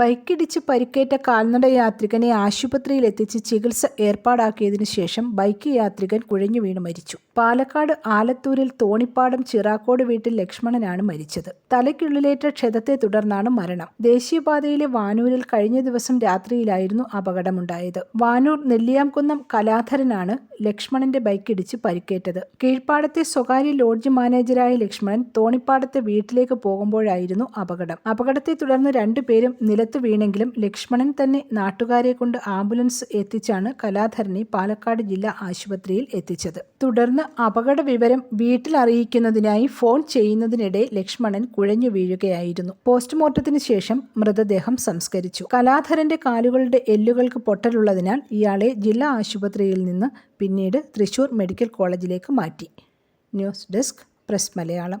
ബൈക്കിടിച്ച് പരിക്കേറ്റ കാൽനട യാത്രികനെ ആശുപത്രിയിൽ എത്തിച്ച് ചികിത്സ ഏർപ്പാടാക്കിയതിനു ശേഷം ബൈക്ക് യാത്രികൻ കുഴഞ്ഞു വീണ് മരിച്ചു. പാലക്കാട് ആലത്തൂരിൽ തോണിപ്പാടം ചിറാക്കോട് വീട്ടിൽ ലക്ഷ്മണനാണ് മരിച്ചത്. തലയ്ക്കുള്ളിലേറ്റ ക്ഷതത്തെ തുടർന്നാണ് മരണം. ദേശീയപാതയിലെ വാനൂരിൽ കഴിഞ്ഞ ദിവസം രാത്രിയിലായിരുന്നു അപകടമുണ്ടായത്. വാനൂർ നെല്ലിയാംകുന്നം കലാധരനാണ് ലക്ഷ്മണന്റെ ബൈക്കിടിച്ച് പരിക്കേറ്റത്. കീഴ്പ്പാടത്തെ സ്വകാര്യ ലോഡ്ജ് മാനേജരായ ലക്ഷ്മണൻ തോണിപ്പാടത്തെ വീട്ടിലേക്ക് പോകുമ്പോഴായിരുന്നു അപകടം. അപകടത്തെ തുടർന്ന് രണ്ടുപേരും നിലത്ത് വീണെങ്കിലും ലക്ഷ്മണൻ തന്നെ നാട്ടുകാരെ കൊണ്ട് ആംബുലൻസ് എത്തിച്ചാണ് കലാധരനെ പാലക്കാട് ജില്ലാ ആശുപത്രിയിൽ എത്തിച്ചത്. തുടർന്ന് അപകട വിവരം വീട്ടിൽ അറിയിക്കുന്നതിനായി ഫോൺ ചെയ്യുന്നതിനിടെ ലക്ഷ്മണൻ കുഴഞ്ഞു വീഴുകയായിരുന്നു. പോസ്റ്റ്മോർട്ടത്തിന് ശേഷം മൃതദേഹം സംസ്കരിച്ചു. കലാധരന്റെ കാലുകളുടെ എല്ലുകൾക്ക് പൊട്ടലുള്ളതിനാൽ ഇയാളെ ജില്ലാ ആശുപത്രിയിൽ നിന്ന് പിന്നീട് തൃശൂർ മെഡിക്കൽ കോളേജിലേക്ക് മാറ്റി. News desk press Malayalam.